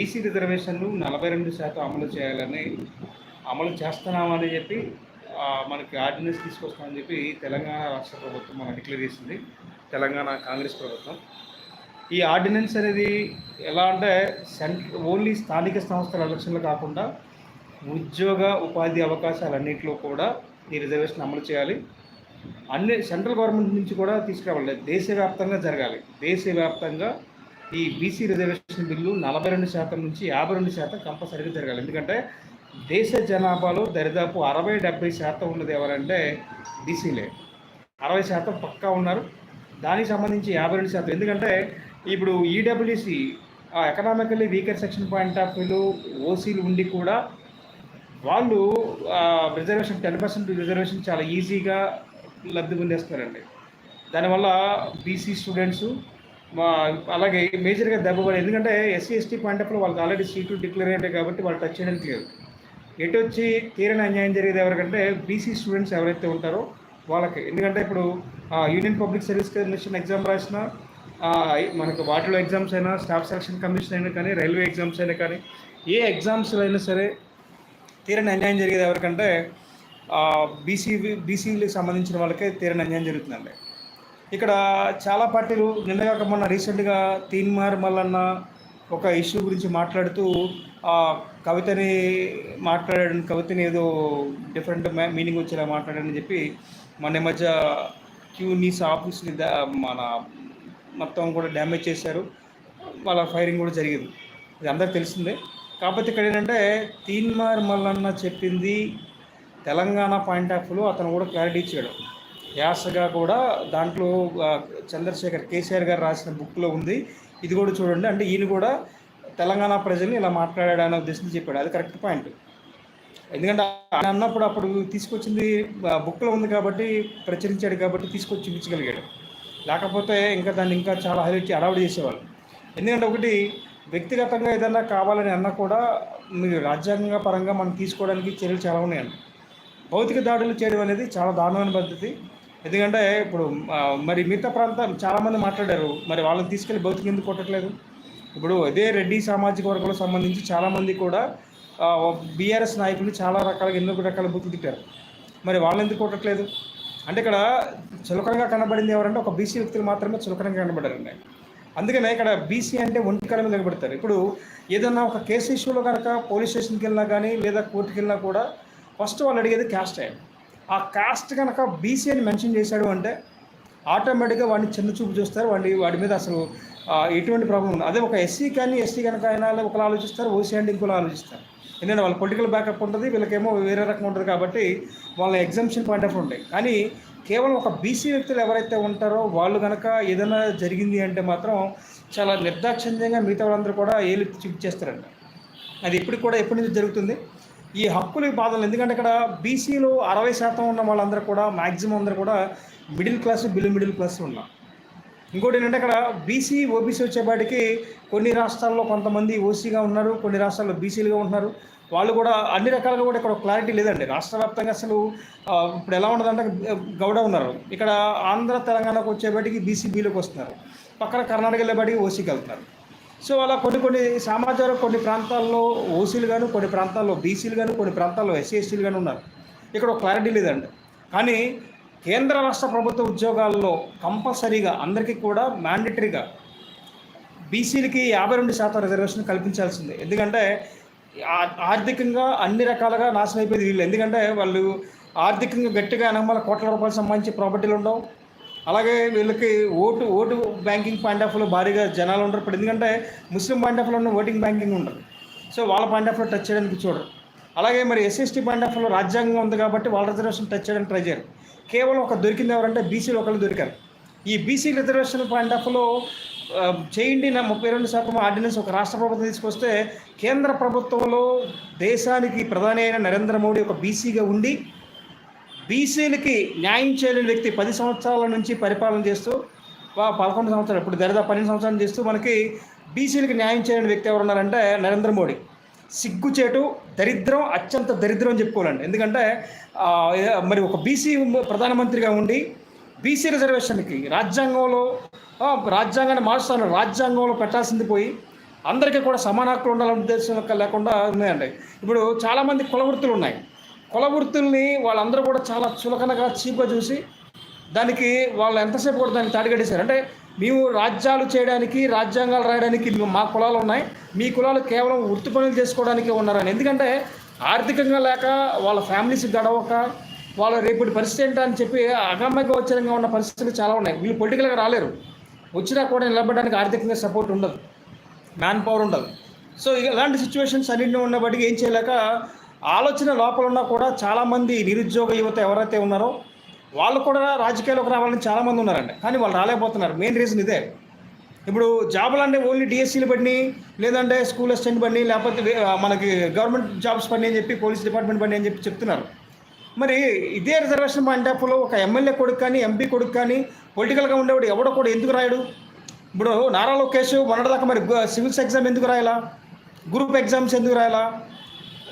BC రిజర్వేషన్లు నలభై రెండు శాతం అమలు చేయాలని అమలు చేస్తున్నామని చెప్పి మనకి ఆర్డినెన్స్ తీసుకొస్తామని చెప్పి తెలంగాణ రాష్ట్ర ప్రభుత్వం మనం డిక్లేర్ చేసింది. తెలంగాణ కాంగ్రెస్ ప్రభుత్వం. ఈ ఆర్డినెన్స్ అనేది ఎలా అంటే సెంట్ర ఓన్లీ స్థానిక సంస్థల ఎలక్షన్లు కాకుండా ఉద్యోగ ఉపాధి అవకాశాలన్నింటిలో కూడా ఈ రిజర్వేషన్ అమలు చేయాలి. అన్ని సెంట్రల్ గవర్నమెంట్ నుంచి కూడా తీసుకురావాలి. దేశవ్యాప్తంగా జరగాలి. దేశవ్యాప్తంగా ఈ బీసీ రిజర్వేషన్ బిల్లు నలభై రెండు శాతం నుంచి యాభై రెండు శాతం కంపల్సరీగా జరగాలి. ఎందుకంటే దేశ జనాభాలో దరిదాపు అరవై డెబ్బై శాతం ఉన్నది ఎవరంటే బీసీలే అరవై శాతం పక్కా ఉన్నారు. దానికి సంబంధించి యాభై రెండు శాతం. ఎందుకంటే ఇప్పుడు EWC economically weaker section point of వ్యూలో ఓసీలు ఉండి కూడా వాళ్ళు రిజర్వేషన్ టెన్ పర్సెంట్ రిజర్వేషన్ చాలా ఈజీగా లబ్ధి పొందేస్తారండి. దానివల్ల బీసీ స్టూడెంట్స్ అలాగే మేజర్గా దెబ్బపడి ఎందుకంటే ఎస్సీ ఎస్టీ పాయింట్ అప్పుడు వాళ్ళకి ఆల్రెడీ సీట్లు డిక్లేర్ అయ్యాయి కాబట్టి వాళ్ళు టచ్ చేయడానికి లేదు. ఎటు వచ్చి తీరని అన్యాయం జరిగేది ఎవరికంటే బీసీ స్టూడెంట్స్ ఎవరైతే ఉంటారో వాళ్ళకి. ఎందుకంటే ఇప్పుడు union public service commission exam రాసిన మనకు వాటిలో ఎగ్జామ్స్ అయినా స్టాఫ్ సెలక్షన్ కమిషన్ అయినా కానీ రైల్వే ఎగ్జామ్స్ అయినా కానీ ఏ ఎగ్జామ్స్లో అయినా సరే తీరని అన్యాయం జరిగేది ఎవరికంటే బీసీ బీసీలకు సంబంధించిన వాళ్ళకే తీరని అన్యాయం జరుగుతుందండి. ఇక్కడ చాలా పార్టీలు నిన్నగాక మొన్న రీసెంట్గా తీన్మార్ మల్లన్న ఒక ఇష్యూ గురించి మాట్లాడుతూ ఆ కవితని మాట్లాడాడు కవితని ఏదో డిఫరెంట్ మీనింగ్ వచ్చేలా మాట్లాడాడని చెప్పి మన మధ్య క్యూ నీస్ ఆఫీస్ని మన మొత్తం కూడా డ్యామేజ్ చేశారు. వాళ్ళ ఫైరింగ్ కూడా జరిగింది. ఇది అందరికి తెలిసిందే. కాకపోతే ఇక్కడ ఏంటంటే తీన్మార్ మల్లన్న చెప్పింది తెలంగాణ పాయింట్ ఆఫ్ వ్యూలో అతను కూడా క్లారిటీ ఇచ్చాడు. యాసగా కూడా దాంట్లో చంద్రశేఖర్ కేసీఆర్ గారు రాసిన బుక్లో ఉంది. ఇది కూడా చూడండి. అంటే ఈయన కూడా తెలంగాణ ప్రజల్ని ఇలా మాట్లాడాడు అనే ఉద్దేశంతో చెప్పాడు. అది కరెక్ట్ పాయింట్. ఎందుకంటే ఆయన అన్నప్పుడు అప్పుడు తీసుకొచ్చింది బుక్లో ఉంది కాబట్టి ప్రచురించాడు కాబట్టి తీసుకొచ్చి చూపించగలిగాడు. లేకపోతే ఇంకా దాన్ని ఇంకా చాలా హైలైట్ అడవుడు చేసేవాళ్ళు. ఎందుకంటే ఒకటి వ్యక్తిగతంగా ఏదైనా కావాలని అన్నా కూడా మీరు రాజ్యాంగ పరంగా మనం తీసుకోవడానికి చర్యలు చాలా ఉన్నాయండి. భౌతిక దాడులు చేయడం అనేది చాలా దారుణమైన పద్ధతి. ఎందుకంటే ఇప్పుడు మరి మిగతా ప్రాంతం చాలామంది మాట్లాడారు. మరి వాళ్ళని తీసుకెళ్ళి భౌతిక ఎందుకు కొట్టట్లేదు? ఇప్పుడు అదే రెడ్డి సామాజిక వర్గాలకు సంబంధించి చాలామంది కూడా బీఆర్ఎస్ నాయకులు చాలా రకాలుగా ఎన్నో రకాల బుక్ తిట్టారు. మరి వాళ్ళని ఎందుకు కొట్టట్లేదు? అంటే ఇక్కడ చులకనగా కనబడింది ఎవరంటే ఒక బీసీ వ్యక్తులు మాత్రమే చులకనంగా కనబడారండి. అందుకనే ఇక్కడ బీసీ అంటే ఒంటికాల మీద నిలబెడతారు ఇప్పుడు ఏదన్నా ఒక కేసు ఇష్యూలో కనుక పోలీస్ స్టేషన్కి వెళ్ళినా కానీ లేదా కోర్టుకి వెళ్ళినా కూడా ఫస్ట్ వాళ్ళు అడిగేది క్యాస్ట్ అయ్యాడు ఆ కాస్ట్ కనుక బీసీ అని మెన్షన్ చేశాడు అంటే ఆటోమేటిక్గా వాడిని చిన్న చూపు చూస్తారు. వాడి వాడి మీద అసలు ఎటువంటి ప్రాబ్లం ఉంది అదే ఒక ఎస్సీ కానీ ఎస్టీ కనుక అయినా ఒకలా ఆలోచిస్తారు. ఓసీ అంటే ఇంకోలా ఆలోచిస్తారు. ఎందుకంటే వాళ్ళ పొలిటికల్ బ్యాకప్ ఉంటుంది వీళ్ళకేమో వేరే రకం ఉంటుంది కాబట్టి వాళ్ళ ఎగ్జామ్షన్ పాయింట్ ఆఫ్ ఉంటాయి. కానీ కేవలం ఒక బీసీ వ్యక్తులు ఎవరైతే ఉంటారో వాళ్ళు కనుక ఏదైనా జరిగింది అంటే మాత్రం చాలా నిర్దాక్షిణ్యంగా మిగతా వాళ్ళందరూ కూడా ఏలు చూపించేస్తారంట అది ఇప్పటికి కూడా ఎప్పటి నుంచి జరుగుతుంది. ఈ హక్కుల బాధలు ఎందుకంటే ఇక్కడ బీసీలో అరవై శాతం ఉన్న వాళ్ళందరూ కూడా మ్యాక్సిమం అందరూ కూడా middle class below middle class ఉన్నారు. ఇంకోటి ఏంటంటే ఇక్కడ బీసీ ఓబీసీ వచ్చేపాటికి కొన్ని రాష్ట్రాల్లో కొంతమంది ఓసీగా ఉన్నారు కొన్ని రాష్ట్రాల్లో బీసీలుగా ఉంటున్నారు. వాళ్ళు కూడా అన్ని రకాలుగా కూడా ఇక్కడ క్లారిటీ లేదండి. రాష్ట్ర వ్యాప్తంగా అసలు ఇప్పుడు ఎలా ఉండదంటే గౌడ ఉన్నారు. ఇక్కడ ఆంధ్ర తెలంగాణకు వచ్చేపాటికి బీసీ బీలోకి వస్తున్నారు. పక్కన కర్ణాటక వెళ్ళేపాటికి ఓసీకి వెళ్తున్నారు. సో అలా కొన్ని కొన్ని సమాచారం కొన్ని ప్రాంతాల్లో ఓసీలు గాను కొన్ని ప్రాంతాల్లో బీసీలు గాను కొన్ని ప్రాంతాల్లో ఎస్సీ ఎస్టీలు గాను ఉన్నారు. ఇక్కడ ఒక క్లారిటీ లేదండి. కానీ కేంద్ర రాష్ట్ర ప్రభుత్వ ఉద్యోగాల్లో కంపల్సరీగా అందరికీ కూడా మ్యాండేటరీగా బీసీలకి యాభై రెండు శాతం రిజర్వేషన్ కల్పించాల్సిందే. ఎందుకంటే ఆర్థికంగా అన్ని రకాలుగా నాశనం అయిపోయింది వీళ్ళు. ఎందుకంటే వాళ్ళు ఆర్థికంగా గట్టిగా వెనకమాల కోట్ల రూపాయలు సంబంధించి ప్రాపర్టీలు ఉండవు. అలాగే వీళ్ళకి vote vote banking point of భారీగా జనాలు ఉండరు ఇప్పుడు ఎందుకంటే ముస్లిం పాయింట్ ఆఫ్ ఉన్న ఓటింగ్ బ్యాంకింగ్ ఉండరు సో వాళ్ళ పాయింట్ ఆఫ్ టచ్ చేయడానికి చూడరు. అలాగే మరి ఎస్ఎస్టీ పాయింట్ ఆఫ్ రాజ్యాంగం ఉంది కాబట్టి వాళ్ళ రిజర్వేషన్ టచ్ చేయడానికి ట్రై చేయరు. కేవలం ఒక దొరికింది ఎవరంటే బీసీలు ఒకళ్ళు దొరికారు. ఈ బీసీ రిజర్వేషన్ పాయింట్ ఆఫ్ వ్యూలో చేయండి నా ముప్పై రెండు శాతం ఆర్డినెన్స్ ఒక రాష్ట్ర ప్రభుత్వం తీసుకొస్తే కేంద్ర ప్రభుత్వంలో దేశానికి ప్రధాని అయిన నరేంద్ర మోడీ ఒక బీసీగా ఉండి బీసీలకి న్యాయం చేయలేని వ్యక్తి పది సంవత్సరాల నుంచి పరిపాలన చేస్తూ పదకొండు సంవత్సరాలు ఇప్పుడు దరిదా పన్నెండు సంవత్సరాలు చేస్తూ మనకి బీసీలకి న్యాయం చేయలేని వ్యక్తి ఎవరు ఉన్నారంటే నరేంద్ర మోడీ. సిగ్గుచేటు దరిద్రం అత్యంత దరిద్రం అని చెప్పుకోవాలండి. ఎందుకంటే మరి ఒక బీసీ ప్రధానమంత్రిగా ఉండి బీసీ రిజర్వేషన్కి రాజ్యాంగంలో రాజ్యాంగాన్ని మారుస్తాను రాజ్యాంగంలో పెట్టాల్సింది పోయి అందరికీ కూడా సమాన హక్కులు ఉండాలనే ఉద్దేశం యొక్క లేకుండా ఉన్నాయండి. ఇప్పుడు చాలామంది కుల వృత్తులు ఉన్నాయి. కుల వృత్తుల్ని వాళ్ళందరూ కూడా చాలా చులకనగా చీప్గా చూసి దానికి వాళ్ళు ఎంతసేపు కూడా దాన్ని తాడిగడేశారు అంటే మేము రాజ్యాలు చేయడానికి రాజ్యాంగాలు రాయడానికి మా కులాలు ఉన్నాయి. మీ కులాలు కేవలం వృత్తి పనులు చేసుకోవడానికి ఉన్నారని. ఎందుకంటే ఆర్థికంగా లేక వాళ్ళ ఫ్యామిలీస్ గడవక వాళ్ళ రేపటి పరిస్థితి ఏంటని చెప్పి అగమ్య గోచరంగా ఉన్న పరిస్థితులు చాలా ఉన్నాయి. వీళ్ళు పొలిటికల్గా రాలేరు. వచ్చినా కూడా నిలబడడానికి ఆర్థికంగా సపోర్ట్ ఉండదు. మ్యాన్ పవర్ ఉండదు. సో ఇక ఇలాంటి సిచ్యువేషన్స్ అన్నింటినీ ఉన్నప్పటికీ ఏం చేయలేక ఆలోచన లోపల ఉన్నా కూడా చాలామంది నిరుద్యోగ యువత ఎవరైతే ఉన్నారో వాళ్ళు కూడా రాజకీయాల్లోకి రావాలని చాలామంది ఉన్నారండి. కానీ వాళ్ళు రాలేకపోతున్నారు. మెయిన్ రీజన్ ఇదే. ఇప్పుడు జాబులు అంటే ఓన్లీ డిఎస్సీలు పడిని లేదంటే స్కూల్ అసిస్టెంట్ పడిని లేకపోతే మనకి గవర్నమెంట్ జాబ్స్ పడిని అని చెప్పి పోలీస్ డిపార్ట్మెంట్ పడిని అని చెప్పి చెప్తున్నారు. మరి ఇదే రిజర్వేషన్ పాయింట్ ఆఫ్ ఒక ఎమ్మెల్యే కొడుకు కానీ ఎంపీ కొడుకు కానీ పొలిటికల్గా ఉండేవాడు ఎవడో కూడా ఎందుకు రాయడు? ఇప్పుడు నారా లోకేష్ మొన్నటిదాకా మరి సివిల్స్ ఎగ్జామ్ ఎందుకు రాయాలా? గ్రూప్ ఎగ్జామ్స్ ఎందుకు రాయాలా?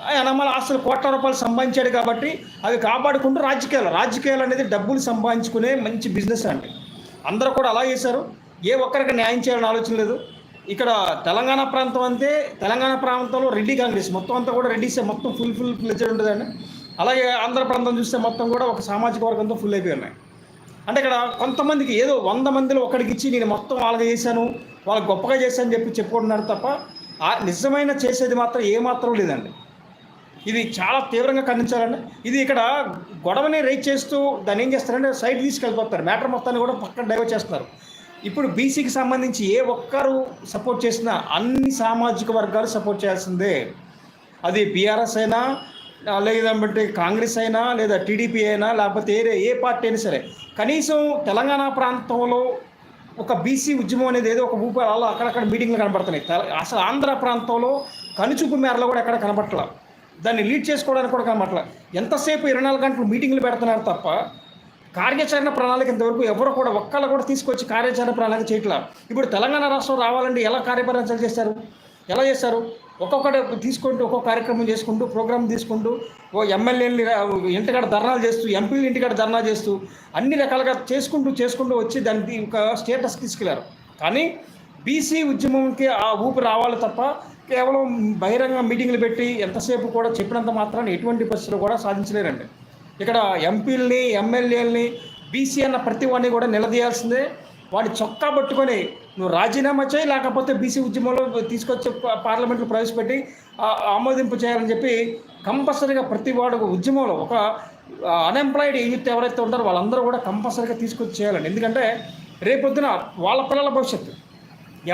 ఆయన అసలు కోట్ల రూపాయలు సంపాదించాడు కాబట్టి అవి కాపాడుకుంటూ రాజకీయాలు. రాజకీయాలు అనేది డబ్బులు సంపాదించుకునే మంచి బిజినెస్ అండి. అందరూ కూడా అలా చేశారు. ఏ ఒక్కరికి న్యాయం చేయాలని ఆలోచన లేదు. ఇక్కడ తెలంగాణ ప్రాంతం అంతే. తెలంగాణ ప్రాంతంలో రెడ్డి కాంగ్రెస్. మొత్తం అంతా కూడా రెడ్డిసే మొత్తం ఫుల్ ఫుల్ ఫ్లెడ్జెడ్ ఉంటుందండి. అలాగే ఆంధ్ర ప్రాంతం చూస్తే మొత్తం కూడా ఒక సామాజిక వర్గంతో ఫుల్ అయిపోయి ఉన్నాయి. అంటే ఇక్కడ కొంతమందికి ఏదో వంద మందిలో ఒకడికి ఇచ్చి నేను మొత్తం వాళ్ళకి చేశాను వాళ్ళకి గొప్పగా చేశాను చెప్పి చెప్పుకుంటున్నారు తప్ప ఆ నిజమైన చేసేది మాత్రం ఏమాత్రం లేదండి. ఇది చాలా తీవ్రంగా ఖండించాలండి. ఇది ఇక్కడ గొడవని రైట్ చేస్తూ దాన్ని ఏం చేస్తారంటే సైడ్ తీసుకెళ్ళిపోతారు. మ్యాటర్ మొత్తాన్ని కూడా పక్కన డైవర్ట్ చేస్తున్నారు. ఇప్పుడు బీసీకి సంబంధించి ఏ ఒక్కరు సపోర్ట్ చేసినా అన్ని సామాజిక వర్గాలు సపోర్ట్ చేయాల్సిందే. అది బీఆర్ఎస్ అయినా లేదంటే కాంగ్రెస్ అయినా లేదా టీడీపీ అయినా లేకపోతే ఏ ఏ పార్టీ అయినా సరే కనీసం తెలంగాణ ప్రాంతంలో ఒక బీసీ ఉద్యమం అనేది ఏదో ఒక భూపాలలో అలా అక్కడక్కడ మీటింగ్లు కనబడుతున్నాయి. అసలు ఆంధ్ర ప్రాంతంలో కనుచూపు మేరలో కూడా ఎక్కడ కనబడట్లేదు దాన్ని లీడ్ చేసుకోవడానికి కూడా కనబట్టల ఎంతసేపు ఇరవై నాలుగు గంటలు మీటింగ్లు పెడుతున్నారు తప్ప కార్యాచరణ ప్రణాళిక ఇంతవరకు ఎవరు కూడా ఒక్కళ్ళు కూడా తీసుకొచ్చి కార్యాచరణ ప్రణాళిక చేయట్లా. ఇప్పుడు తెలంగాణ రాష్ట్రం రావాలంటే ఎలా కార్యపరించాలు చేశారు? ఎలా చేశారు? ఒక్కొక్కటి తీసుకుంటూ ఒక్కొక్క కార్యక్రమం చేసుకుంటూ ప్రోగ్రామ్ తీసుకుంటూ ఓ ఎమ్మెల్యేని ఇంటికాడ ధర్నాలు చేస్తూ ఎంపీలు ఇంటికాడ ధర్నా చేస్తూ అన్ని రకాలుగా చేసుకుంటూ చేసుకుంటూ వచ్చి దానికి ఒక స్టేటస్ తీసుకెళ్ళారు. కానీ బీసీ ఉద్యమంకి ఆ ఊపు రావాలి తప్ప కేవలం బహిరంగ మీటింగ్లు పెట్టి ఎంతసేపు కూడా చెప్పినంత మాత్రాన్ని ఎటువంటి పరిస్థితులు కూడా సాధించలేరండి. ఇక్కడ ఎంపీలని ఎమ్మెల్యేలని బీసీ అన్న ప్రతి వాడిని కూడా నిలదీయాల్సిందే. వాడి చొక్కా పట్టుకొని నువ్వు రాజీనామా చేయి లేకపోతే బీసీ ఉద్యమంలో తీసుకొచ్చి పార్లమెంట్లో ప్రవేశపెట్టి ఆమోదింపు చేయాలని చెప్పి కంపల్సరీగా ప్రతి వాడు ఉద్యమంలో ఒక అన్ఎంప్లాయిడ్ యూత్ ఎవరైతే ఉంటారో వాళ్ళందరూ కూడా కంపల్సరీగా తీసుకొచ్చి చేయాలండి. ఎందుకంటే రేపొద్దున వాళ్ళ పిల్లల భవిష్యత్తు.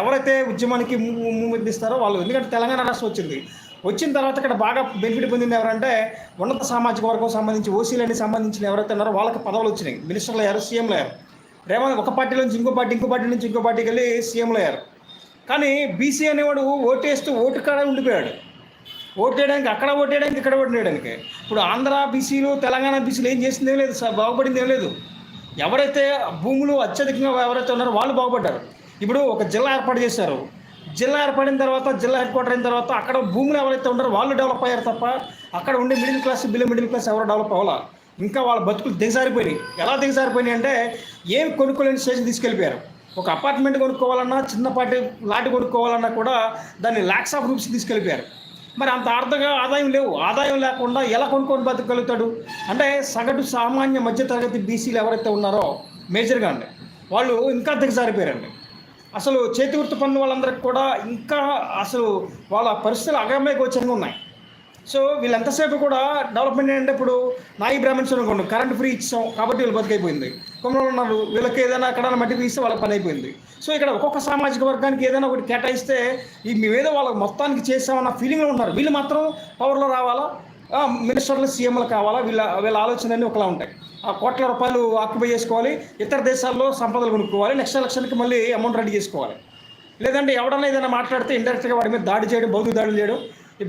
ఎవరైతే ఉద్యమానికి ముద్దిస్తారో వాళ్ళు. ఎందుకంటే తెలంగాణ రాష్ట్రం వచ్చింది. వచ్చిన తర్వాత ఇక్కడ బాగా బెనిఫిట్ పొందింది ఎవరంటే ఉన్నత సామాజిక వర్గం సంబంధించి ఓసీలని సంబంధించిన ఎవరైతే ఉన్నారో వాళ్ళకి పదవులు వచ్చినాయి. మినిస్టర్లు అయ్యారు సీఎంలు అయ్యారు. రేవంత్ ఒక పార్టీ నుంచి ఇంకో పార్టీ ఇంకో పార్టీ నుంచి ఇంకో పార్టీకి వెళ్ళి సీఎంలు అయ్యారు. కానీ బీసీ అనేవాడు ఓటేస్తూ ఓటు కాడ ఉండిపోయాడు. ఓటు వేయడానికి అక్కడ ఓటు వేయడానికి ఇక్కడ ఓటు వేయడానికి. ఇప్పుడు ఆంధ్ర బీసీలు తెలంగాణ బీసీలు ఏం చేసింది లేదు సార్ బాగుపడింది ఏం లేదు. ఎవరైతే భూములు అత్యధికంగా ఎవరైతే ఉన్నారో వాళ్ళు బాగుపడ్డారు. ఇప్పుడు ఒక జిల్లా ఏర్పాటు చేశారు. జిల్లా ఏర్పడిన తర్వాత జిల్లా హెడ్ క్వార్టర్ అయిన తర్వాత అక్కడ భూములు ఎవరైతే ఉన్నారో వాళ్ళు డెవలప్ అయ్యారు తప్ప అక్కడ ఉండే middle class below middle class ఎవరు డెవలప్ అవ్వాలా. ఇంకా వాళ్ళ బతుకులు దిగజారిపోయినాయి. ఎలా దిగజారిపోయినాయి అంటే ఏం కొనుక్కోలేని స్టేజ్ తీసుకెళ్ళిపోయారు. ఒక అపార్ట్మెంట్ కొనుక్కోవాలన్నా చిన్నపాటి లాట్ కొనుక్కోవాలన్నా కూడా దాన్ని ల్యాక్స్ ఆఫ్ రూప్స్ తీసుకెళ్ళిపోయారు. మరి అంత అర్థంగా ఆదాయం లేవు. ఆదాయం లేకుండా ఎలా కొనుక్కొని బతకగలుగుతాడు? అంటే సగటు సామాన్య మధ్యతరగతి బీసీలు ఎవరైతే ఉన్నారో మేజర్గా అండి వాళ్ళు ఇంకా దిగజారిపోయారండి. అసలు చేతి వృత్తి పన్ను వాళ్ళందరికీ కూడా ఇంకా అసలు వాళ్ళ పరిస్థితులు అగమ్య గోచరంగా ఉన్నాయి. సో వీళ్ళు ఎంతసేపు కూడా డెవలప్మెంట్ ఏంటంటే ఇప్పుడు నాయి బ్రాహ్మణ్స్ అనుకోండి కరెంట్ ఫ్రీ ఇచ్చాం కాబట్టి వీళ్ళు బతికైపోయింది. కొందరు ఉన్నారు వీళ్ళకి ఏదైనా అక్కడ మట్టి తీస్తే వాళ్ళ పని అయిపోయింది. సో ఇక్కడ ఒక్కొక్క సామాజిక వర్గానికి ఏదైనా ఒకటి కేటాయిస్తే ఈ మేమేదో వాళ్ళకి మొత్తానికి చేసామన్న ఫీలింగ్లో ఉన్నారు. వీళ్ళు మాత్రం పవర్లో రావాలా? మినిస్టర్లు సీఎంలు కావాలా? వీళ్ళ వీళ్ళ ఆలోచనలన్నీ ఒకలా ఉంటాయి. కోట్ల రూపాయలు ఆక్యుపై చేసుకోవాలి. ఇతర దేశాల్లో సంపదలు కొనుక్కోవాలి. నెక్స్ట్ ఎలక్షన్కి మళ్ళీ అమౌంట్ రెడీ చేసుకోవాలి. లేదంటే ఎవడన్నా ఏదైనా మాట్లాడితే ఇండైరెక్ట్గా వాడి మీద దాడి చేయడం భౌతిక దాడులు చేయడం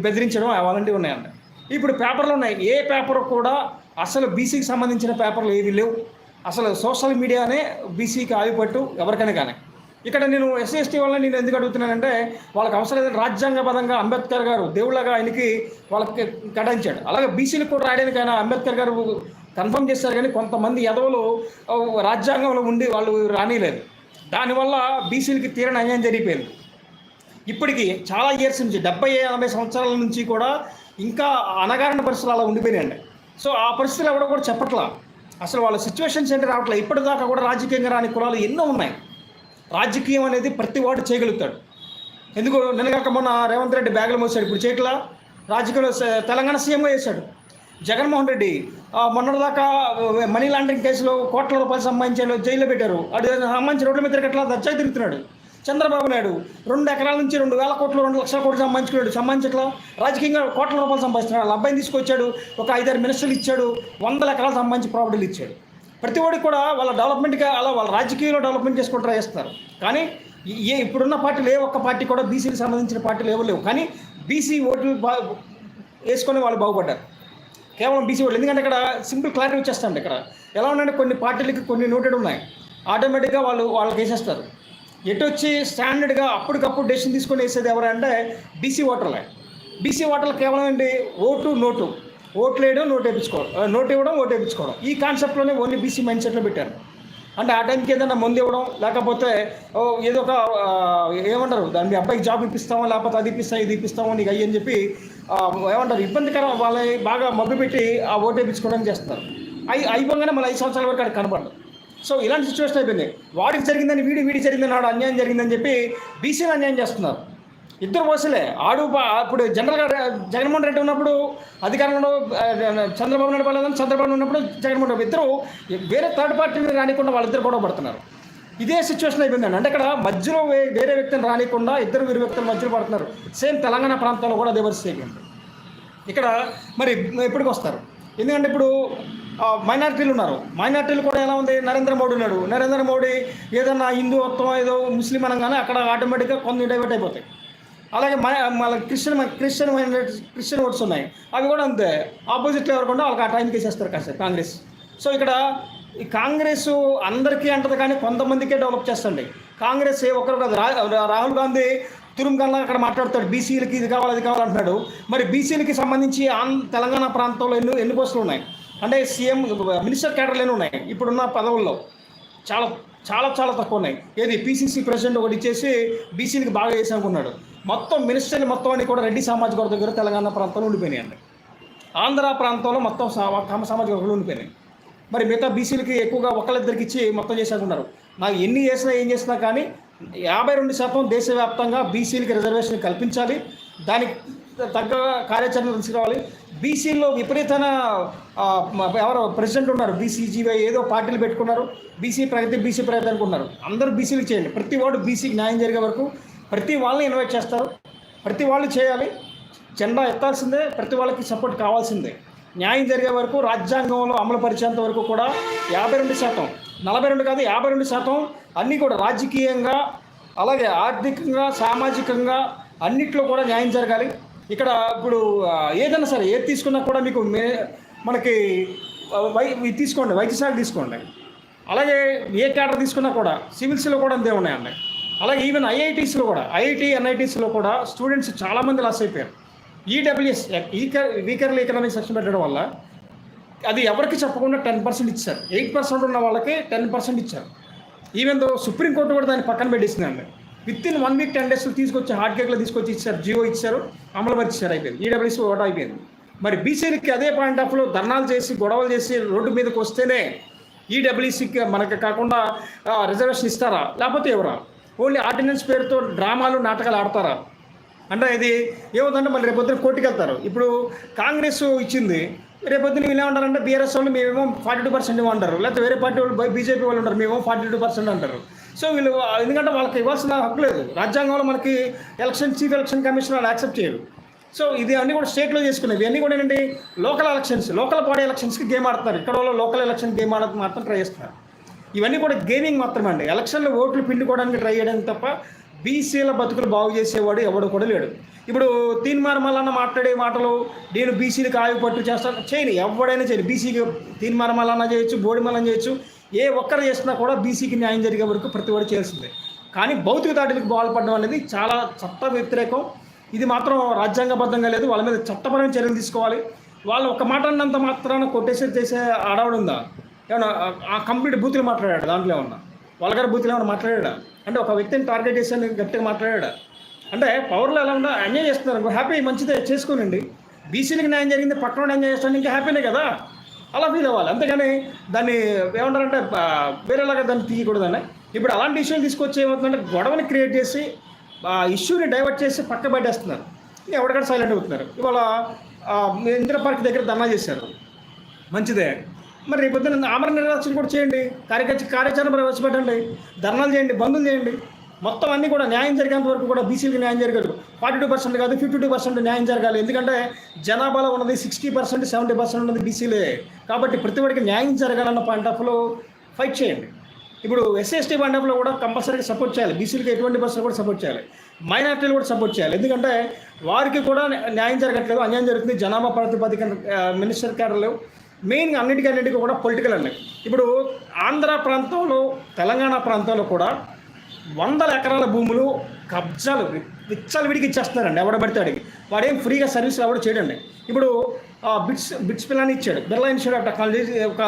బెదిరించడం అలాంటివి ఉన్నాయండి. ఇప్పుడు పేపర్లు ఉన్నాయి. ఏ పేపర్ కూడా అసలు బీసీకి సంబంధించిన పేపర్లు ఏవి లేవు. అసలు సోషల్ మీడియానే బీసీకి ఆవిపట్టు ఎవరికైనా కానీ. ఇక్కడ నేను ఎస్సీ ఎస్టీ నేను ఎందుకు అడుగుతున్నానంటే వాళ్ళకి అవసరం లేదని రాజ్యాంగబద్ధంగా అంబేద్కర్ గారు దేవుళ్ళగా ఆయనకి వాళ్ళకి కేటాయించాడు. అలాగే బీసీలకు కూడా రాయడానికి ఆయన అంబేద్కర్ గారు కన్ఫర్మ్ చేశారు కానీ కొంతమంది ఎదవలు రాజ్యాంగంలో ఉండి వాళ్ళు రానిలేదు. దానివల్ల బీసీలకి తీరని అన్యాయం జరిగిపోయింది. ఇప్పటికీ చాలా ఇయర్స్ నుంచి డెబ్బై ఎనభై సంవత్సరాల నుంచి కూడా ఇంకా అనగారిన పరిస్థితులు అలా ఉండిపోయినాయండి. సో ఆ పరిస్థితులు ఎవడో కూడా చెప్పట్లా. అసలు వాళ్ళ సిచ్యువేషన్స్ ఏంటి రావట్లేదు ఇప్పటిదాకా కూడా రాజకీయంగా రాని కులాలు ఎన్నో ఉన్నాయి. రాజకీయం అనేది ప్రతి వాడు చేయగలుగుతాడు. ఎందుకు? నిన్నగాక మొన్న రేవంత్ రెడ్డి బ్యాగులు మోసాడు. ఇప్పుడు చేయట్లా? రాజకీయంలో స- తెలంగాణ సీఎంగా చేశాడు. జగన్మోహన్ రెడ్డి మొన్నటిదాకా మనీ లాండరింగ్ కేసులో కోట్ల రూపాయలు సంబంధించి జైల్లో పెట్టారు. అటు సంబంధించి రోడ్ల మీద తిరగట్లా దర్జాగా తిరుగుతున్నాడు. చంద్రబాబు నాయుడు రెండు ఎకరాల నుంచి రెండు వేల కోట్లు రెండు లక్షల కోట్లు సంపాదించుకున్నాడు. సంబంధించట్లా రాజకీయంగా కోట్ల రూపాయలు సంపాదిస్తున్నాడు. వాళ్ళ అబ్బాయిని తీసుకొచ్చాడు. ఒక ఐదారు మినిస్టర్లు ఇచ్చాడు. వందల ఎకరాలు సంబంధించి ప్రాపర్టీలు ఇచ్చాడు. ప్రతి ఒక్కడికి కూడా వాళ్ళ డెవలప్మెంట్గా అలా వాళ్ళ రాజకీయంలో డెవలప్మెంట్ చేసుకుంటూ చేస్తారు కానీ ఏ ఇప్పుడున్న పార్టీలు ఏ ఒక్క పార్టీ కూడా బీసీకి సంబంధించిన పార్టీలు ఏవో లేవు. కానీ బీసీ ఓట్లు బా వేసుకొని వాళ్ళు బాగుపడ్డారు. కేవలం బీసీ ఓట్లు ఎందుకంటే ఇక్కడ సింపుల్ క్లారిటీ వచ్చేస్తుంది ఇక్కడ. ఎలా ఉన్నాయంటే కొన్ని పార్టీలకి కొన్ని నోటెడ్ ఉన్నాయి. ఆటోమేటిక్గా వాళ్ళు వాళ్ళకి వేసేస్తారు. ఎటు వచ్చి స్టాండర్డ్గా అప్పటికప్పుడు డెసిషన్ తీసుకొని వేసేది ఎవరంటే బీసీ ఓటర్లే బీసీ ఓటర్లు కేవలం ఏంటి? Vote note. ఓట్లు వేయడం నోటు వేయించుకోవడం. నోటు ఇవ్వడం ఓటు వేయించుకోవడం. ఈ కాన్సెప్ట్లోనే ఓన్లీ బీసీ మైండ్ సెట్లో పెట్టారు. అంటే ఆ టైంకి ఏదైనా ముందు ఇవ్వడం లేకపోతే ఓ ఏదో ఒక ఏమంటారు? దాని మీ అబ్బాయికి జాబ్ ఇప్పిస్తామో లేకపోతే అది ఇప్పిస్తాం ఇది ఇప్పిస్తామో నీకు అయ్యి అని చెప్పి ఏమంటారు ఇబ్బందికరం వాళ్ళని బాగా మభ్య పెట్టి ఆ ఓటు వేయించుకోవడానికి చేస్తారు. అయి అయిపోగానే మళ్ళీ ఐదు సంవత్సరాల వరకు అక్కడ కనపడదు సో ఇలాంటి సిచ్యువేషన్ అయిపోయింది. వాడికి జరిగిందని వీడి వీడి జరిగిందని వాడు అన్యాయం జరిగిందని చెప్పి బీసీలు అన్యాయం చేస్తున్నారు. ఇద్దరు పోసలే. ఆడు ఇప్పుడు అప్పుడు జనరల్గా జగన్మోహన్ రెడ్డి ఉన్నప్పుడు అధికారంలో చంద్రబాబు నాయుడు వాళ్ళని చంద్రబాబు ఉన్నప్పుడు జగన్మోహన్ రెడ్డి ఇద్దరు వేరే థర్డ్ పార్టీ మీద రానికుండా వాళ్ళిద్దరు గొడవ పడుతున్నారు. ఇదే సిచ్యువేషన్ అయిపోయిందండి. అంటే ఇక్కడ మధ్యలో వేరే వ్యక్తిని రానికుండా ఇద్దరు వేరే వ్యక్తులు మధ్యలో పడుతున్నారు. సేమ్ తెలంగాణ ప్రాంతంలో కూడా అదే పరిస్థితి అయిపోయింది. ఇక్కడ మరి ఎప్పటికి వస్తారు? ఎందుకంటే ఇప్పుడు మైనార్టీలు ఉన్నారు. మైనార్టీలు కూడా ఎలా ఉంది? నరేంద్ర మోడీ ఉన్నాడు. నరేంద్ర మోడీ ఏదన్నా హిందూత్వం ఏదో ముస్లిం అనగానే అక్కడ ఆటోమేటిక్గా కొన్ని డైవర్ట్ అయిపోతాయి. అలాగే మన మళ్ళీ క్రిస్టియన్ క్రిస్టియన్ క్రిస్టియన్ ఓట్స్ ఉన్నాయి. అవి కూడా అంతే. ఆపోజిట్లో ఎవరు వాళ్ళకి ఆ టైంకి వేసేస్తారు కాసేపు కాంగ్రెస్. సో ఇక్కడ ఈ కాంగ్రెస్ అందరికీ అంటది కానీ కొంతమందికే డెవలప్ చేస్తుంది. కాంగ్రెస్ ఏ ఒక్కరు కాదు. రాహుల్ గాంధీ తురుంగల్లా అక్కడ మాట్లాడతాడు. బీసీలకి ఇది కావాలి అది కావాలంటున్నాడు మరి బీసీలకి సంబంధించి ఆన్ తెలంగాణ ప్రాంతంలో ఎన్ని ఎన్ని పోస్టులు ఉన్నాయి? అంటే సీఎం మినిస్టర్ కేటర్లు ఎన్ని ఉన్నాయి? ఇప్పుడున్న పదవుల్లో చాలా చాలా చాలా తక్కువ ఉన్నాయి. ఏది? పీసీసీ ప్రెసిడెంట్ ఒకటి ఇచ్చేసి బీసీలకి బాగా చేసి అనుకున్నాడు. మొత్తం మినిస్టర్లు మొత్తం అన్ని కూడా రెడ్డి సామాజిక వర్గ దగ్గర తెలంగాణ ప్రాంతంలో ఉండిపోయినాయండి. ఆంధ్ర ప్రాంతంలో మొత్తం సామాజిక వర్గాలు ఉండిపోయినాయి. మరి మిగతా బీసీలకి ఎక్కువగా ఒకళ్ళిద్దరికి ఇచ్చి మొత్తం చేసేస్తున్నారు. నాకు ఎన్ని చేసినా ఏం చేసినా కానీ యాభై రెండు శాతం దేశవ్యాప్తంగా బీసీలకి రిజర్వేషన్ కల్పించాలి. దానికి తగ్గ కార్యాచరణ తీసుకురావాలి. బీసీలో విపరీతమైన ఆ, ఎవరో ప్రెసిడెంట్ ఉన్నారు. బీసీజీవై ఏదో పార్టీలు పెట్టుకున్నారు. బీసీ ప్రగతి బీసీ ప్రగతి అనుకున్నారు అందరూ బీసీలకు చేయండి. ప్రతి వాడు బీసీకి న్యాయం జరిగే వరకు ప్రతి వాళ్ళని ఇన్వైట్ చేస్తారు. ప్రతి వాళ్ళు చేయాలి. జెండా ఎత్తాల్సిందే. ప్రతి వాళ్ళకి సపోర్ట్ కావాల్సిందే. న్యాయం జరిగే వరకు రాజ్యాంగంలో అమలు పరిచేంత వరకు కూడా యాభై రెండు శాతం నలభై రెండు కాదు యాభై రెండు శాతం అన్నీ కూడా రాజకీయంగా అలాగే ఆర్థికంగా సామాజికంగా అన్నిట్లో కూడా న్యాయం జరగాలి. ఇక్కడ ఇప్పుడు ఏదైనా సరే ఏది తీసుకున్నా కూడా మీకు మే మనకి వై తీసుకోండి వైద్యశాఖ తీసుకోండి. అలాగే ఏ క్యాడర్ తీసుకున్నా కూడా సివిల్స్లో కూడా అంతే ఉన్నాయండి. అలాగే ఈవెన్ ఐఐటీస్లో కూడా ఐఐటి ఎన్ఐటీస్లో కూడా స్టూడెంట్స్ చాలామంది లాస్ అయిపోయారు. ఈడబ్ల్యూఎస్ ఈకర్ వీకర్లీ ఎకనామిక్ సెక్షన్ పెట్టడం వల్ల అది ఎవరికి చెప్పకుండా టెన్ పర్సెంట్ ఇచ్చారు. ఎయిట్ పర్సెంట్ ఉన్న వాళ్ళకి టెన్ పర్సెంట్ ఇచ్చారు. ఈవెన్ దో సుప్రీంకోర్టు కూడా దాన్ని పక్కన పెట్టేసిందండి. With in one week ten డేస్లో తీసుకొచ్చి హార్డ్ కేక్లో తీసుకొచ్చి ఇచ్చారు. జియో ఇచ్చారు. అమలు పరిచారు అయిపోయింది ఈడబ్ల్యూఎస్ ఒకటి అయిపోయింది. మరి బీసీలకి అదే పాయింట్ ఆఫ్లో ధర్నాలు చేసి గొడవలు చేసి రోడ్డు మీదకి వస్తేనే ఈడబ్ల్యూసీకి మనకి కాకుండా రిజర్వేషన్ ఇస్తారా? లేకపోతే ఎవరా? ఓన్లీ ఆర్డినెన్స్ పేరుతో డ్రామాలు నాటకాలు ఆడతారా? అంటే ఇది ఏమవుతుందంటే మళ్ళీ రేపొద్దున కోర్టుకి వెళ్తారు. ఇప్పుడు కాంగ్రెస్ ఇచ్చింది రేపొద్దున వీళ్ళు ఏమంటారంటే బీఆర్ఎస్ వాళ్ళు మేమేమో ఫార్టీ టూ పర్సెంట్ అంటారు లేకపోతే వేరే పార్టీ వాళ్ళు బీజేపీ వాళ్ళు ఉంటారు మేమేమో ఫార్టీ టూ పర్సెంట్ అంటారు. సో వీళ్ళు ఎందుకంటే వాళ్ళకి ఇవ్వాల్సిన హక్కు లేదు. రాజ్యాంగంలో మనకి ఎలక్షన్ చీఫ్ ఎలక్షన్ కమిషన్ వాళ్ళు యాక్సెప్ట్ చేయరు. సో ఇది అన్నీ కూడా స్టేట్లో చేసుకునేవి. ఇవన్నీ కూడా ఏంటంటే లోకల్ ఎలక్షన్స్ లోకల్ బాడీ ఎలక్షన్స్కి గేమ్ ఆడుతున్నారు ఇక్కడ వాళ్ళు లోకల్ ఎలక్షన్ గేమ్ ఆడడం మాత్రం ట్రై చేస్తున్నారు. ఇవన్నీ కూడా గేమింగ్ మాత్రమే అండి. ఎలక్షన్లో ఓట్లు పిండుకోవడానికి ట్రై చేయడానికి తప్ప బీసీల బతుకులు బాగు చేసేవాడు ఎవడు కూడా లేడు. ఇప్పుడు తీన్మార్ మల్లన్న మాట్లాడే మాటలు నేను బీసీలకు ఆయువు పట్టు చేస్తాను చేయని. ఎవడైనా చేయను. బీసీకి తీన్మార్ మల్లన్న చేయొచ్చు బోడి మల్లన్న చేయొచ్చు ఏ ఒక్కరు చేసినా కూడా బీసీకి న్యాయం జరిగే వరకు ప్రతి వాడు చేయాల్సిందే. కానీ భౌతిక దాడులకు బాగుపడడం అనేది చాలా చట్ట వ్యతిరేకం. ఇది మాత్రం రాజ్యాంగబద్ధంగా లేదు. వాళ్ళ మీద చట్టపరమైన చర్యలు తీసుకోవాలి. వాళ్ళు ఒక మాట అన్నంత మాత్రాన కొట్టేసి చేసే ఆడవాడు ఉందా? ఏమన్నా ఆ- ఆ కంప్లీట్ బూతులు మాట్లాడాడు దాంట్లో ఏమన్నా? వల్గర్ బూతులు ఏమైనా మాట్లాడా అంటే ఒక వ్యక్తిని టార్గెట్ చేసి గట్టిగా మాట్లాడా అంటే పవర్లో ఎలా ఉందో ఎంజాయ్ చేస్తున్నారు హ్యాపీ మంచిదే చేసుకోనండి. బీసీలకు న్యాయం జరిగింది పక్కన ఎంజాయ్ చేస్తాను ఇంకా హ్యాపీనే కదా? అలా ఫీల్ అవ్వాలి. అంతేగాని దాన్ని ఏమంటారంటే వేరేలాగా దాన్ని తీయకూడదని. ఇప్పుడు అలాంటి ఇష్యూలు తీసుకొచ్చి ఏమవుతుందంటే గొడవని క్రియేట్ చేసి ఆ ఇష్యూని డైవర్ట్ చేసి పక్క పడేస్తున్నారు. ఎవరికైనా సైలెంట్ అవుతున్నారు. ఇవాళ ఇందిరా పార్క్ దగ్గర ధర్నా చేశారు. మంచిదే. మరి రేపు పొద్దున ఆమరణ నిరాక్షణ కూడా చేయండి. కార్యకర్త కార్యాచరణ ప్రవేశపెట్టండి ధర్నాలు చేయండి బంధులు చేయండి. మొత్తం అన్నీ కూడా న్యాయం జరిగేంత వరకు కూడా బీసీలకు న్యాయం జరగదు. ఫార్టీ టూ పర్సెంట్ కాదు ఫిఫ్టీ టూ పర్సెంట్ న్యాయం జరగాలి. ఎందుకంటే జనాభాలో ఉన్నది సిక్స్టీ పర్సెంట్ సెవెంటీ పర్సెంట్ ఉన్నది బీసీలే. కాబట్టి ప్రతి ఒక్కరికి న్యాయం జరగాలన్న పాయింట్ ఆఫ్లో ఫైట్ చేయండి. ఇప్పుడు ఎస్ఎస్టీ ఎస్టీ కూడా కంపల్సరీగా సపోర్ట్ చేయాలి. బీసీలకి ఎటువంటి పర్సెంట్ కూడా సపోర్ట్ చేయాలి. మైనార్టీలు కూడా సపోర్ట్ చేయాలి. ఎందుకంటే వారికి కూడా న్యాయం జరగట్లేదు అన్యాయం జరుగుతుంది. జనాభా ప్రాతిపదికన మినిస్టర్ క్యాడర్లు మెయిన్గా అన్నిటికీ కూడా పొలిటికల్ అన్నాయి ఇప్పుడు ఆంధ్ర ప్రాంతంలో తెలంగాణ ప్రాంతంలో కూడా వందల ఎకరాల భూములు కబ్జాలు విచ్చలు విడికి ఇచ్చేస్తున్నారండి. ఎవడ పడితే అడిగి వాడేం ఫ్రీగా సర్వీస్ ఎవరు చేయడండి. ఇప్పుడు బిట్స్ బిట్స్ పిల్లని ఇచ్చాడు. బిర్లా ఇన్స్టిట్యూట్ ఆఫ్ టెక్నాలజీ ఒక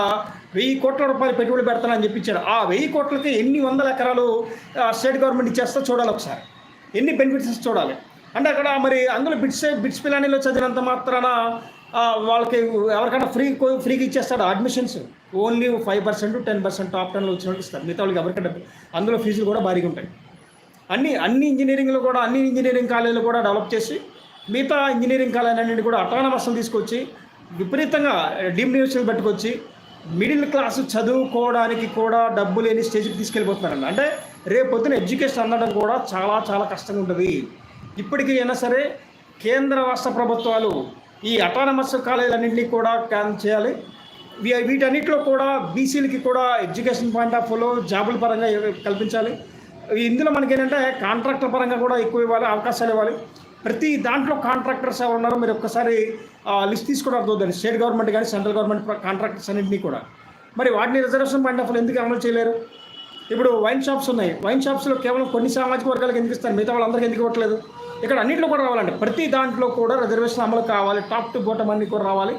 వెయ్యి కోట్ల రూపాయలు పెట్టుబడి పెడతానని చెప్పి ఇచ్చాడు ఆ వెయ్యి కోట్లకి ఎన్ని వందల ఎకరాలు స్టేట్ గవర్నమెంట్ ఇచ్చేస్తా చూడాలి ఒకసారి. ఎన్ని బెనిఫిట్స్ చూడాలి. అంటే అక్కడ మరి అందులో బిట్స్ బిట్స్ పిల్లానిలో చదివినంత మాత్రాన వాళ్ళకి ఎవరికైనా ఫ్రీ ఫ్రీగా ఇచ్చేస్తాడు admissions only five percent ten percent top టెన్లో వచ్చిన వాళ్ళకి ఇస్తారు. మిగతా వాళ్ళకి ఎవరికంటే అందులో ఫీజులు కూడా భారీగా ఉంటాయి. అన్ని అన్ని ఇంజనీరింగ్లు కూడా అన్ని ఇంజనీరింగ్ కాలేజీలు కూడా డెవలప్ చేసి మిగతా ఇంజనీరింగ్ కాలేజీలన్నింటినీ కూడా అటానమస్లు తీసుకొచ్చి విపరీతంగా డీమ్ యూనివర్సిటీలు పెట్టుకొచ్చి మిడిల్ క్లాస్ చదువుకోవడానికి కూడా డబ్బు లేని స్టేజ్కి తీసుకెళ్ళిపోతున్నారండి. అంటే రేపు పొద్దున ఎడ్యుకేషన్ అందడం కూడా చాలా చాలా కష్టంగా ఉంటుంది. ఇప్పటికీ అయినా సరే కేంద్ర రాష్ట్ర ప్రభుత్వాలు ఈ అటానమస్ కాలేజీలన్నింటినీ కూడా క్యాన్ చేయాలి. వీటన్నిటిలో కూడా బీసీలకి కూడా ఎడ్యుకేషన్ పాయింట్ ఆఫ్ వ్యూలో జాబుల పరంగా కల్పించాలి. ఇందులో మనకి ఏంటంటే కాంట్రాక్టర్ పరంగా కూడా ఎక్కువ ఇవ్వాలి అవకాశాలు ఇవ్వాలి. ప్రతి దాంట్లో కాంట్రాక్టర్స్ ఎవరు ఉన్నారో మీరు ఒక్కసారి లిస్ట్ తీసుకోవడం అర్థం స్టేట్ గవర్నమెంట్ కానీ సెంట్రల్ గవర్నమెంట్ కాంట్రాక్టర్స్ అన్నింటినీ కూడా. మరి వాటిని రిజర్వేషన్ పాయింట్ ఆఫ్ ఎందుకు అమలు చేయలేరు? ఇప్పుడు వైన్ షాప్స్ ఉన్నాయి. వైన్ షాప్స్లో కేవలం కొన్ని సామాజిక వర్గాలకు ఎందుకు ఇస్తారు? మిగతా వాళ్ళందరికీ ఎందుకు ఇవ్వట్లేదు? ఇక్కడ అన్నింటిలో కూడా రావాలండి. ప్రతి దాంట్లో కూడా రిజర్వేషన్ అమలు కావాలి. టాప్ టు బాటమ్ అన్నీ కూడా రావాలి.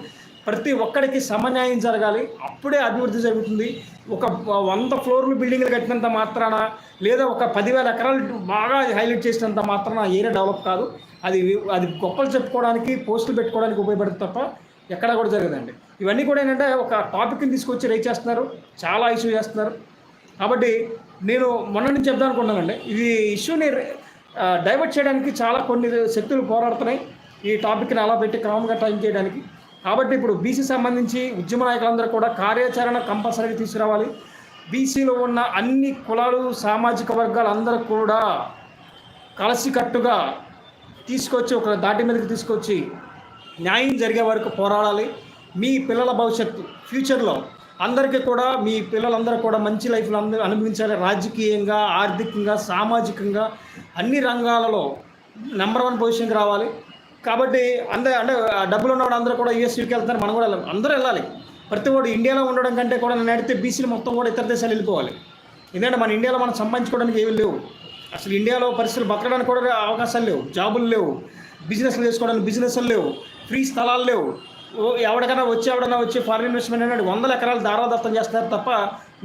ప్రతి ఒక్కడికి సమన్యాయం జరగాలి. అప్పుడే అభివృద్ధి జరుగుతుంది. ఒక వంద ఫ్లోర్లు బిల్డింగ్లు కట్టినంత మాత్రాన లేదా ఒక పదివేల ఎకరాలు బాగా హైలైట్ చేసినంత మాత్రాన ఏరియా డెవలప్ కాదు. అది అది గొప్పలు చెప్పుకోవడానికి పోస్టులు పెట్టుకోవడానికి ఉపయోగపడుతుంది తప్ప ఎక్కడా కూడా జరగదండి. ఇవన్నీ కూడా ఏంటంటే ఒక టాపిక్ని తీసుకొచ్చి రైట్ చేస్తున్నారు. చాలా ఇష్యూ చేస్తున్నారు. కాబట్టి నేను మొన్న నుంచి చెప్దాం అనుకున్నానండి ఇది ఇష్యూని డైవర్ట్ చేయడానికి చాలా కొన్ని శక్తులు పోరాడుతున్నాయి. ఈ టాపిక్ని అలా పెట్టి క్రమంగా టైం చేయడానికి. కాబట్టి ఇప్పుడు బీసీ సంబంధించి ఉద్యమ నాయకులందరూ కూడా కార్యాచరణ కంపల్సరీగా తీసుకురావాలి. బీసీలో ఉన్న అన్ని కులాలు సామాజిక వర్గాలు అందరూ కూడా కలిసికట్టుగా తీసుకొచ్చి ఒక దాటి మీదకి తీసుకొచ్చి న్యాయం జరిగే వరకు పోరాడాలి. మీ పిల్లల భవిష్యత్తు ఫ్యూచర్లో అందరికీ కూడా మీ పిల్లలందరూ కూడా మంచి లైఫ్లో అందరూ అనుభవించాలి. రాజకీయంగా ఆర్థికంగా సామాజికంగా అన్ని రంగాలలో నెంబర్ వన్ పొజిషన్కి రావాలి. కాబట్టి అందరూ అంటే ఆ డబ్బులు ఉన్నవాడు అందరూ కూడా యూఎస్కి వెళ్తున్నారు మనం కూడా వెళ్ళాలి. అందరూ వెళ్ళాలి. ప్రతి ఒక్కడు ఇండియాలో ఉండడం కంటే కూడా నేను అడిగితే బీసీలు మొత్తం కూడా ఇతర దేశాలు వెళ్ళిపోవాలి. ఎందుకంటే మన ఇండియాలో మనం సంపాదించుకోవడానికి ఏమీ లేవు. అసలు ఇండియాలో పరిస్థితులు బతకడానికి కూడా అవకాశాలు లేవు. జాబులు లేవు. బిజినెస్లు చేసుకోవడానికి బిజినెస్లు లేవు. ఫ్రీ స్థలాలు లేవు. ఓ వచ్చి ఎవడైనా వచ్చి ఫారిన్ ఇన్వెస్ట్మెంట్ అనేది వందల ఎకరాలు దారాదత్తం చేస్తున్నారు తప్ప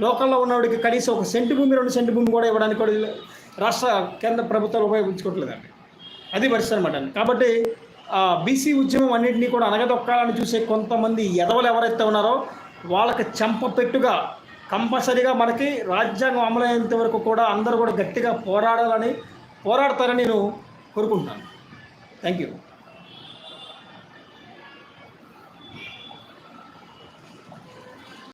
లోకల్లో ఉన్నవాడికి కనీసం ఒక సెంటు భూమి రెండు సెంటు భూమి కూడా ఇవ్వడానికి కూడా రాష్ట్ర కేంద్ర ప్రభుత్వాలు ఉపయోగించుకోవట్లేదండి. అది పరిస్థితి అనమాట కాబట్టి బీసీ ఉద్యమం అన్నింటినీ కూడా అనగదొక్కాలని చూసే కొంతమంది ఎదవలు ఎవరైతే ఉన్నారో వాళ్ళకి చెంపపెట్టుగా కంపల్సరీగా మనకి రాజ్యాంగం అమలయ్యేంత వరకు కూడా అందరూ కూడా గట్టిగా పోరాడాలని పోరాడతారని నేను కోరుకుంటున్నాను. Thank you